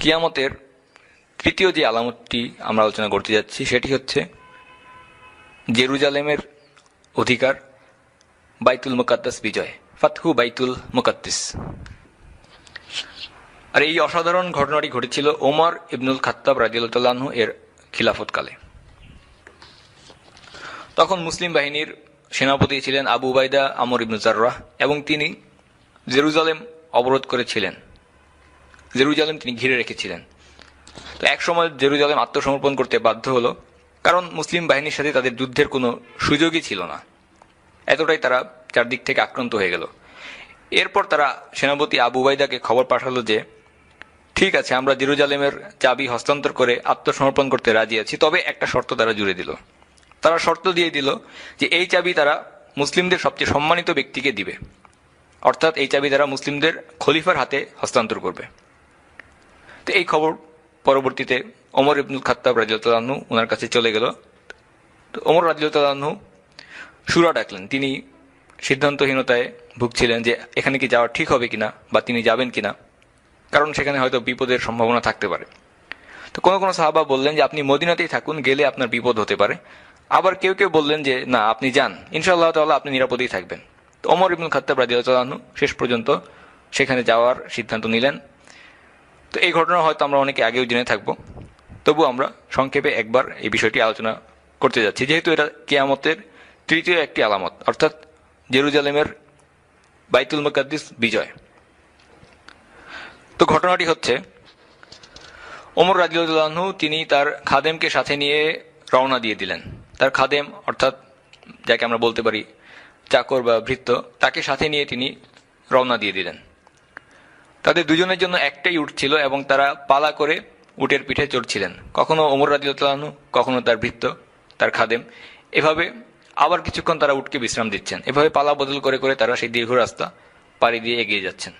কিয়ামতের তৃতীয় যে আলামতটি আমরা আলোচনা করতে যাচ্ছি, সেটি হচ্ছে জেরুজালেমের অধিকার, বাইতুল মুকাদ্দাস বিজয়, ফাতহু বাইতুল মুকাদ্দিস। আর এই অসাধারণ ঘটনাটি ঘটেছিল ওমর ইবনুল খাত্তাব রাজিউল্লাহ এর খিলাফতকালে। তখন মুসলিম বাহিনীর সেনাপতি ছিলেন আবু উবাইদা আমর ইবনু জার্রাহ এবং তিনি জেরুজালেম অবরোধ করেছিলেন। জেরুজালেম তিনি ঘিরে রেখেছিলেন। তো এক সময় জেরুজালেম আত্মসমর্পণ করতে বাধ্য হলো, কারণ মুসলিম বাহিনীর সাথে তাদের যুদ্ধের কোনো সুযোগই ছিল না। এতটাই তারা চারদিক থেকে আক্রান্ত হয়ে গেল। এরপর তারা সেনাপতি আবু উবাইদাকে খবর পাঠালো যে, ঠিক আছে, আমরা জেরুজালেমের চাবি হস্তান্তর করে আত্মসমর্পণ করতে রাজি আছি, তবে একটা শর্ত তারা জুড়ে দিল। তারা শর্ত দিয়ে দিল যে, এই চাবি তারা মুসলিমদের সবচেয়ে সম্মানিত ব্যক্তিকে দিবে। অর্থাৎ এই চাবি তারা মুসলিমদের খলিফার হাতে হস্তান্তর করবে। তো এই খবর পরবর্তীতে ওমর ইবনুল খাত্তাব রাজিউল্লাহু ওনার কাছে চলে গেল। তো ওমর রাজিউল্লাহু সুরা ডাকলেন। তিনি সিদ্ধান্তহীনতায় ভুগছিলেন যে এখানে কি যাওয়া ঠিক হবে কিনা বা তিনি যাবেন কিনা, কারণ সেখানে হয়তো বিপদের সম্ভাবনা থাকতে পারে। তো কোনো কোনো সাহাবা বললেন যে, আপনি মদিনাতেই থাকুন, গেলে আপনার বিপদ হতে পারে। আবার কেউ কেউ বললেন যে, না, আপনি যান। ইনশাআল্লাহ তাল্লাহ আপনি নিরাপদেই থাকবেন। তো ওমর ইবনুল খাত্তাব রাজিউল্লাহু শেষ পর্যন্ত সেখানে যাওয়ার সিদ্ধান্ত নিলেন। তো এই ঘটনা হয়তো আমরা অনেকে আগেও জেনে থাকব। তবু আমরা সংক্ষেপে একবার এই বিষয়টি আলোচনা করতে যাচ্ছি। যেহেতু এটা কেয়ামতের তৃতীয় একটি আলামত, অর্থাৎ জেরুজালেমের বাইতুল মুকাদ্দিস বিজয়। তো ঘটনাটি হচ্ছে, ওমর রাজিউল্লাহু তিনি তার খাদেমকে সাথে নিয়ে রওনা দিয়ে দিলেন। তার খাদেম, অর্থাৎ যাকে আমরা বলতে পারি চাকর বা ভৃত্য, তাকে সাথে নিয়ে তিনি রওনা দিয়ে দিলেন। তাদের দুজনের জন্য একটাই উট ছিল এবং তারা পালা করে উটের পিঠে চড়ছিলেন। কখনো ওমর রাজিউল্লাহু কখনো তার ভৃত্য, তার খাদেম। এভাবে আবার কিছুক্ষণ তারা উটকে বিশ্রাম দিচ্ছেন। এভাবে পালা বদল করে করে তারা সেই দীর্ঘ রাস্তা পাড়ি দিয়ে এগিয়ে যাচ্ছেন।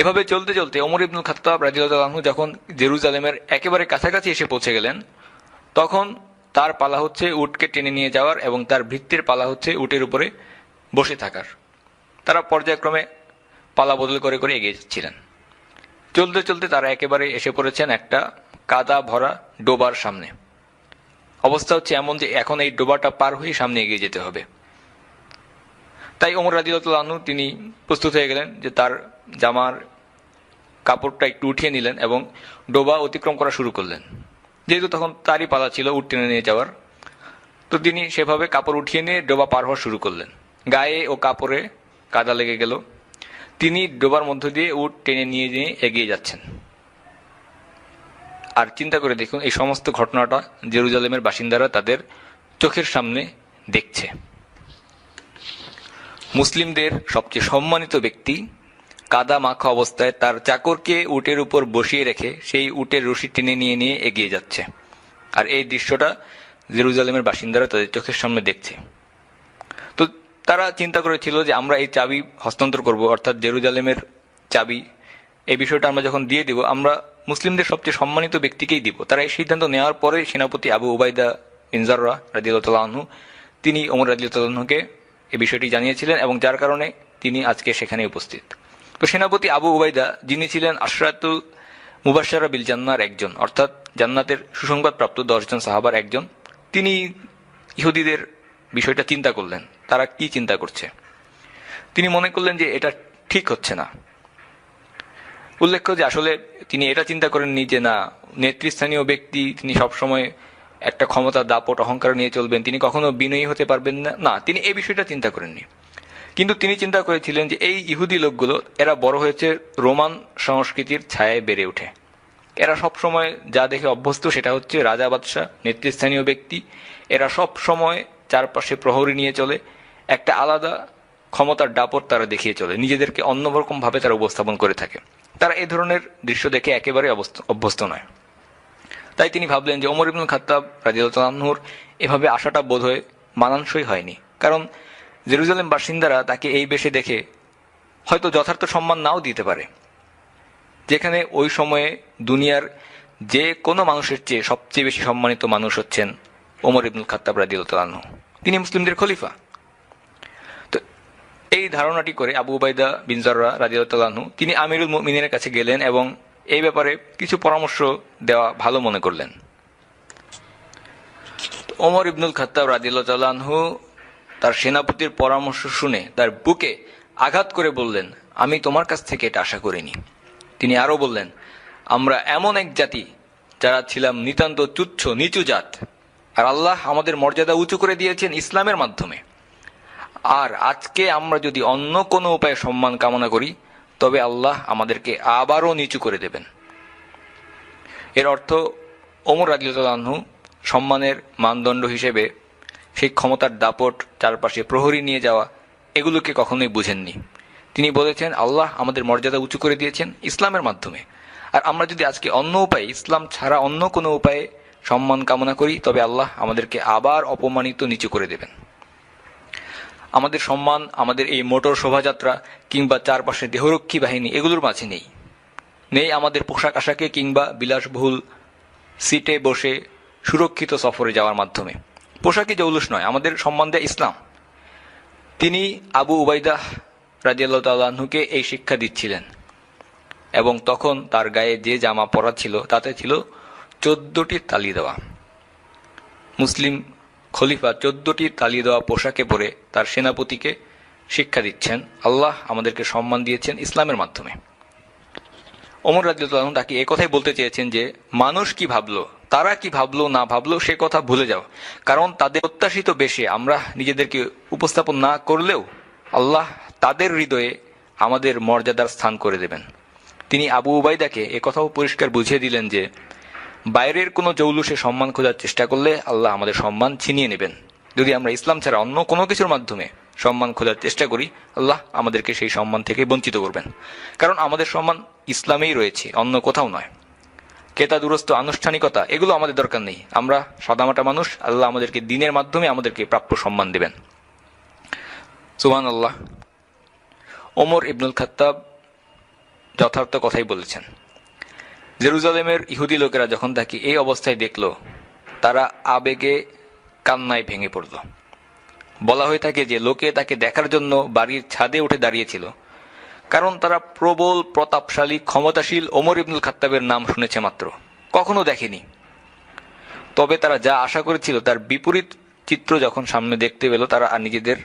এভাবে চলতে চলতে ওমর ইবনুল খাত্তাব রাজিউল্লাহু যখন জেরুজালেমের একেবারে কাছাকাছি এসে পৌঁছে গেলেন, তখন তার পালা হচ্ছে উটকে টেনে নিয়ে যাওয়ার এবং তার ভিত্তির পালা হচ্ছে উটের উপরে বসে থাকার। তারা পর্যায়ক্রমে পালা বদল করে করে এগিয়ে যাচ্ছিলেন। চলতে চলতে তারা একেবারে এসে পড়েছেন একটা কাদা ভরা ডোবার সামনে। অবস্থা হচ্ছে এমন যে এখন এই ডোবাটা পার হয়ে সামনে এগিয়ে যেতে হবে। তাই ওমর রাজিউল্লাহনু তিনি প্রস্তুত হয়ে গেলেন যে তার জামার কাপড়টা একটু উঠিয়ে নিলেন এবং ডোবা অতিক্রম করা শুরু করলেন। যেহেতু তখন তারই পালা ছিল উট টেনে নিয়ে যাওয়ার। তো তিনি সেভাবে কাপড় উঠিয়ে নিয়ে ডোবা পার হওয়া শুরু করলেন। গায়ে ও কাপড়ে কাদা লেগে গেল। তিনি ডোবার মধ্য দিয়ে উট টেনে নিয়ে নিয়ে এগিয়ে যাচ্ছেন। আর চিন্তা করে দেখুন, এই সমস্ত ঘটনাটা জেরুজালেমের বাসিন্দারা তাদের চোখের সামনে দেখছে। মুসলিমদের সবচেয়ে সম্মানিত ব্যক্তি কাদা মাখা অবস্থায় তার চাকরকে উটের উপর বসিয়ে রেখে সেই উটের রশি টেনে নিয়ে নিয়ে এগিয়ে যাচ্ছে। আর এই দৃশ্যটা জেরুজালেমের বাসিন্দারা তাদের চোখের সামনে দেখছে। তারা চিন্তা করেছিল যে আমরা এই চাবি হস্তান্তর করব, অর্থাৎ জেরুজালেমের চাবি। এই বিষয়টা আমরা যখন দিয়ে দিব, আমরা মুসলিমদের সবচেয়ে সম্মানিত ব্যক্তিকেই দিব। তারা এই সিদ্ধান্ত নেওয়ার পরে সেনাপতি আবু উবাইদা ইনজাররা রাজিউল্লাহনু তিনি ওমর রাজিউল্লাহকে এই বিষয়টি জানিয়েছিলেন এবং যার কারণে তিনি আজকে সেখানে উপস্থিত। তো সেনাপতি আবু উবাইদা যিনি ছিলেন আশরাতুল মুবাসারা বিল জান্নার একজন, অর্থাৎ জান্নাতের সুসংবাদপ্রাপ্ত দশজন সাহাবার একজন, তিনি ইহুদিদের বিষয়টা চিন্তা করলেন। তারা কি চিন্তা করছে? তিনি মনে করলেন যে এটা ঠিক হচ্ছে না। উল্লেখ্য যে আসলে তিনি এটা চিন্তা করেননি যে না, নেতৃস্থানীয় ব্যক্তি, তিনি সবসময় একটা ক্ষমতা, দাপট, অহংকার নিয়ে চলবেন। তিনি কখনো বিনয়ী হতে পারবেন না। না, তিনি এই বিষয়টা চিন্তা করেননি। কিন্তু তিনি চিন্তা করেছিলেন যে এই ইহুদি লোকগুলো, এরা বড় হয়েছে রোমান সংস্কৃতির ছায়ায় বেড়ে ওঠে। এরা সব সময় যা দেখে অভ্যস্ত, সেটা হচ্ছে রাজা, বাদশাহ, নেতৃস্থানীয় ব্যক্তি। এরা সব সময় চারপাশে প্রহরী নিয়ে চলে, একটা আলাদা ক্ষমতার ডাপট তারা দেখিয়ে চলে, নিজেদেরকে অন্যরকম ভাবে তারা উপস্থাপন করে থাকে। তারা এ ধরনের দৃশ্য দেখে একেবারে অভ্যস্ত নয়। তাই তিনি ভাবলেন যে ওমর ইবনুল খাত্তাব রাজিউল্লাহর এভাবে আসাটা বোধ হয় মানানসই হয়নি। কারণ জেরুজালেম বাসিন্দারা তাকে এই বেশে দেখে হয়তো যথার্থ সম্মান নাও দিতে পারে। যেখানে ওই সময়ে দুনিয়ার যে কোনো মানুষের চেয়ে সবচেয়ে বেশি সম্মানিত মানুষ হচ্ছেন ওমর ইবনুল খাত্তাব রাজিউল্লাহ তিনি মুসলিমদের খলিফা। তো এই ধারণাটি করে আবু উবাইদা বিন জর্রা রাজিউল্লাহ তিনি আমিরুল মিনের কাছে গেলেন এবং এই ব্যাপারে কিছু পরামর্শ দেওয়া ভালো মনে করলেন। ওমর ইবনুল খাত্তাব রাদিল্লাহু তার সেনাপতির পরামর্শ শুনে তার বুকে আঘাত করে বললেন, আমি তোমার কাছ থেকে এটা আশা করিনি। তিনি আরও বললেন, আমরা এমন এক জাতি যারা ছিলাম নিতান্ত তুচ্ছ, নিচু জাত। আর আল্লাহ আমাদের মর্যাদা উঁচু করে দিয়েছেন ইসলামের মাধ্যমে। আর আজকে আমরা যদি অন্য কোনো উপায়ে সম্মান কামনা করি, তবে আল্লাহ আমাদেরকে আবারও নিচু করে দেবেন। এর অর্থ, ওমর রাজিউল্লাহু সম্মানের মানদণ্ড হিসেবে সেই ক্ষমতার দাপট, চারপাশে প্রহরী নিয়ে যাওয়া, এগুলোকে কখনোই বুঝেননি। তিনি বলেছেন, আল্লাহ আমাদের মর্যাদা উঁচু করে দিয়েছেন ইসলামের মাধ্যমে। আর আমরা যদি আজকে অন্য উপায়ে, ইসলাম ছাড়া অন্য কোনো উপায়ে সম্মান কামনা করি, তবে আল্লাহ আমাদেরকে আবার অপমানিত নিচু করে দেবেন। আমাদের সম্মান, আমাদের এই মোটর শোভাযাত্রা কিংবা চারপাশে দেহরক্ষী বাহিনী, এগুলোর মাঝে নেই। নেই আমাদের পোশাক আশাকে কিংবা বিলাসবহুল সিটে বসে সুরক্ষিত সফরে যাওয়ার মাধ্যমে। পোশাকই জৌলুস নয়, আমাদের সম্মান দেয় ইসলাম। তিনি আবু উবাইদাহ রাজিয়াল্লাহ তাল্লাহ্নকে এই শিক্ষা দিচ্ছিলেন। এবং তখন তার গায়ে যে জামা পরা ছিল, তাতে ছিল চোদ্দটি তালি দেওয়া। মুসলিম খলিফা চোদ্দটি তালি দেওয়া পোশাকে পরে তার সেনাপতিকে শিক্ষা দিচ্ছেন। আল্লাহ আমাদেরকে সম্মান দিয়েছেন ইসলামের মাধ্যমে। অমর রাজিউল্লাহ তাকে কথাই বলতে চেয়েছেন যে, মানুষ কি ভাবলো, তারা কি ভাবলো, না ভাবলো, সে কথা ভুলে যাও। কারণ তাদের প্রত্যাশিত বেশে আমরা নিজেদেরকে উপস্থাপন না করলেও আল্লাহ তাদের হৃদয়ে আমাদের মর্যাদার স্থান করে দেবেন। তিনি আবু উবাইদাকে কথাও পরিষ্কার বুঝিয়ে দিলেন যে বাইরের কোনো জৌলুসে সম্মান খোঁজার চেষ্টা করলে আল্লাহ আমাদের সম্মান ছিনিয়ে নেবেন। যদি আমরা ইসলাম ছাড়া অন্য কোনো কিছুর মাধ্যমে সম্মান খোঁজার চেষ্টা করি, আল্লাহ আমাদেরকে সেই সম্মান থেকে বঞ্চিত করবেন। কারণ আমাদের সম্মান ইসলামেই রয়েছে, অন্য কোথাও নয়। কেতা দুরস্ত, আনুষ্ঠানিকতা, এগুলো আমাদের দরকার নেই। আমরা সাদামাটা মানুষ, আল্লাহ আমাদেরকে দিনের মাধ্যমে আমাদেরকে প্রাপ্য সম্মান দেবেন। সুহান আল্লাহ ওমর ইবনুল খাত্তাব যথার্থ কথাই বলেছেন জেরুজালেমের ইহুদি লোকেরা যখন তাকে এই অবস্থায় দেখল, তারা আবেগে কান্নায় ভেঙে পড়ল। বলা হয়ে থাকে যে লোকে তাকে দেখার জন্য বাড়ির ছাদে উঠে দাঁড়িয়েছিল, কারণ তারা প্রবল, প্রতাপশালী, ক্ষমতাশীল ওমর ইবনুল খাত্তাবের নাম শুনেছে মাত্র, কখনো দেখেনি। তবে তারা যা আশা করেছিল তার বিপরীত চিত্র যখন সামনে দেখতে পেল, তারা আর নিজেদের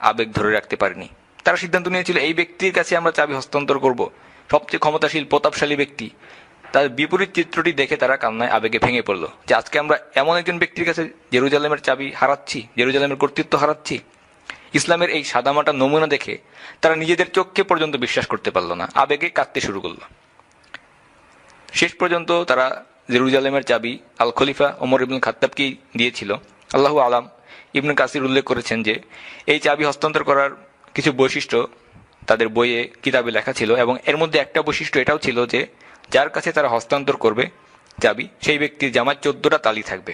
আবেগ ধরে রাখতে পারেনি। তারা সিদ্ধান্ত নিয়েছিল, এই ব্যক্তির কাছে আমরা চাবি হস্তান্তর করব। সবচেয়ে ক্ষমতাশীল, প্রতাপশালী ব্যক্তি তার বিপরীত চিত্রটি দেখে তারা কান্নায় আবেগে ভেঙে পড়ল যে আজকে আমরা এমন একজন ব্যক্তির কাছে জেরুজালেমের চাবি হারাচ্ছি, জেরুজালেমের কর্তৃত্ব হারাচ্ছি। ইসলামের এই সাদামাটা নমুনা দেখে তারা নিজেদের চোখকে পর্যন্ত বিশ্বাস করতে পারল না, আবেগে কাঁদতে শুরু করল। শেষ পর্যন্ত তারা জেরুজালেমের চাবি আল খলিফা ওমর ইবনুল খাত্তাবকেই দিয়েছিল। আল্লাহ আলাম ইবনু কাসির উল্লেখ করেছেন যে এই চাবি হস্তান্তর করার কিছু বৈশিষ্ট্য তাদের বইয়ে কিতাবে লেখা ছিল এবং এর মধ্যে একটা বৈশিষ্ট্য এটাও ছিল যে যার কাছে তারা হস্তান্তর করবে চাবি সেই ব্যক্তির জামার চোদ্দটা তালি থাকবে।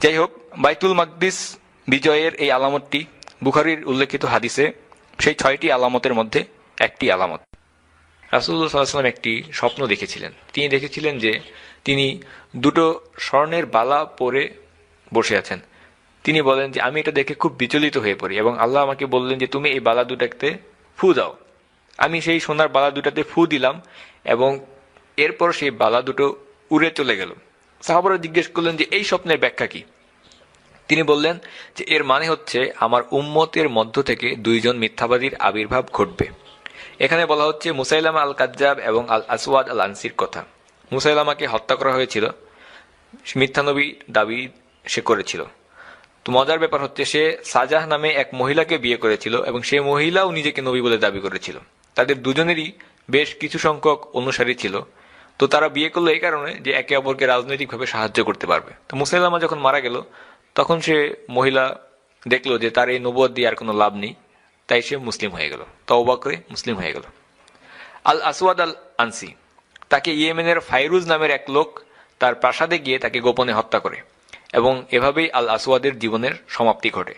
যাই হোক বাইতুল মাকদিস বিজয়ের এই আলামতটি বুখারির উল্লেখিত হাদিসে সেই ছয়টি আলামতের মধ্যে একটি আলামত। রাসুল্লাহ সাল্লাম একটি স্বপ্ন দেখেছিলেন। তিনি দেখেছিলেন যে তিনি দুটো স্বর্ণের বালা পরে বসে আছেন। তিনি বলেন যে, আমি এটা দেখে খুব বিচলিত হয়ে পড়ি এবং আল্লাহ আমাকে বললেন যে, তুমি এই বালা দুটাতে ফু দাও। আমি সেই সোনার বালা দুটাতে ফু দিলাম এবং এরপর সেই বালা দুটো উড়ে চলে গেল। সাহাবরা জিজ্ঞেস করলেন যে, এই স্বপ্নের ব্যাখ্যা কি? তিনি বললেন যে, এর মানে হচ্ছে আমার উম্মতের মধ্য থেকে দুইজন মিথ্যাবাদীর আবির্ভাব ঘটবে। এখানে বলা হচ্ছে মুসাইলামা আল কাজ্জাব এবং আল আসওয়াদ আল আনসির কথা। মুসাইলামাকে হত্যা করা হয়েছিল। মিথ্যানবী দাবি সে করেছিল। তো মজার ব্যাপার হচ্ছে সে সাজাহ নামে এক মহিলাকে বিয়ে করেছিল এবং সেই মহিলাও নিজেকে নবী বলে দাবি করেছিল। তাদের দুজনেরই বেশ কিছু সংখ্যক অনুসারী ছিল। তো তারা বিয়ে করল এই কারণে যে একে অপরকে রাজনৈতিকভাবে সাহায্য করতে পারবে। তো মুসাইলামা যখন মারা গেল, তখন সে মহিলা দেখল যে তার এই নবুয়াদ দিয়ে আর কোনো লাভ নেই, তাই সে মুসলিম হয়ে গেল। তওবা করে মুসলিম হয়ে গেল। আল আসওয়াদ আল আনসি তাকে ইয়েমেনের ফাইরুজ নামের এক লোক তার প্রাসাদে গিয়ে তাকে গোপনে হত্যা করে এবং এভাবেই আল আসওয়াদের জীবনের সমাপ্তি ঘটে।